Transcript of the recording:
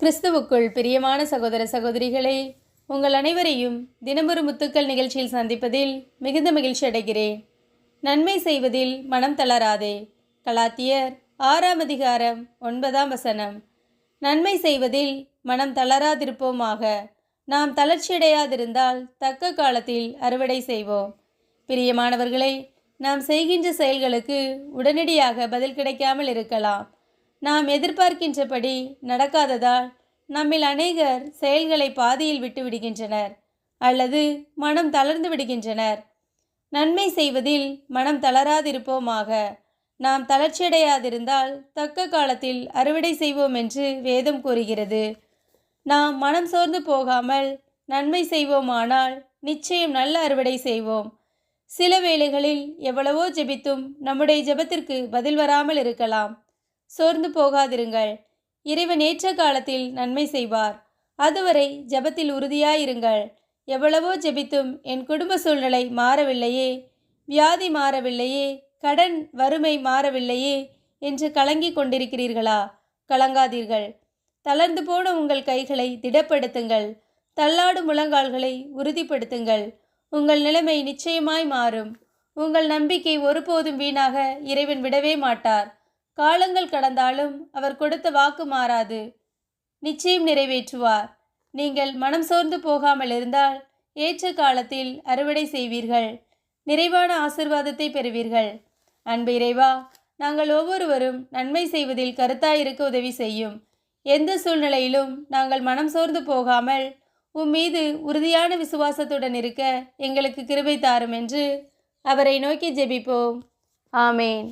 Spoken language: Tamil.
கிறிஸ்துவுக்குள் பிரியமான சகோதர சகோதரிகளே உங்கள் அனைவரையும் தினமொரு முத்துக்கள் நிகழ்ச்சியில் சந்திப்பதில் மிகுந்த மகிழ்ச்சி அடைகிறேன். நன்மை செய்வதில் மனம் தளராதே. கலாத்தியர் ஆறாம் அதிகாரம் ஒன்பதாம் வசனம். நன்மை செய்வதில் மனம் தளராதிருப்போமாக. நாம் தளர்ச்சியடையாதிருந்தால் தக்க காலத்தில் அறுவடை செய்வோம். பிரியமானவர்களை நாம் செய்கின்ற செயல்களுக்கு உடனடியாக பதில் கிடைக்காமல் இருக்கலாம். நாம் எதிர்பார்க்கின்றபடி நடக்காததால் நம்மில் அநேகர் செயல்களை பாதியில் விட்டு விடுகின்றனர் அல்லது மனம் தளர்ந்து விடுகின்றனர். நன்மை செய்வதில் மனம் தளராதிருப்போமாக. நாம் தளர்ச்சியடையாதிருந்தால் தக்க காலத்தில் அறுவடை செய்வோம் என்று வேதம் கூறுகிறது. நாம் மனம் சோர்ந்து போகாமல் நன்மை செய்வோமானால் நிச்சயம் நல்ல அறுவடை செய்வோம். சில வேளைகளில் எவ்வளவோ ஜெபித்தும் நம்முடைய ஜெபத்திற்கு பதில் வராமல் இருக்கலாம். சோர்ந்து போகாதிருங்கள். இறைவன் ஏற்ற காலத்தில் நன்மை செய்வார். அதுவரை ஜெபத்தில் உறுதியாயிருங்கள். எவ்வளவோ ஜெபித்தும் என் குடும்ப சூழ்நிலை மாறவில்லையே. வியாதி மாறவில்லையே. கடன் வறுமை மாறவில்லையே என்று கலங்கிக் கொண்டிருக்கிறீர்களா? கலங்காதீர்கள். தளர்ந்து போன உங்கள் கைகளை திடப்படுத்துங்கள். தள்ளாடும் முழங்கால்களை உறுதிப்படுத்துங்கள். உங்கள் நிலைமை நிச்சயமாய் மாறும். உங்கள் நம்பிக்கை ஒருபோதும் வீணாக இறைவன் விடவே மாட்டார். காலங்கள் கடந்தாலும் அவர் கொடுத்த வாக்கு மாறாது. நிச்சயம் நிறைவேற்றுவார். நீங்கள் மனம் சோர்ந்து போகாமல் இருந்தால் ஏற்ற காலத்தில் அறுவடை செய்வீர்கள். நிறைவான ஆசிர்வாதத்தை பெறுவீர்கள். அன்பு இறைவா நாங்கள் ஒவ்வொருவரும் நன்மை செய்வதில் கருத்தாயிருக்க உதவி செய்யும். எந்த சூழ்நிலையிலும் நாங்கள் மனம் சோர்ந்து போகாமல் உம் மீது உறுதியான விசுவாசத்துடன் இருக்க எங்களுக்கு கிருபை தாரும் என்று அவரை நோக்கி ஜெபிப்போம். ஆமேன்.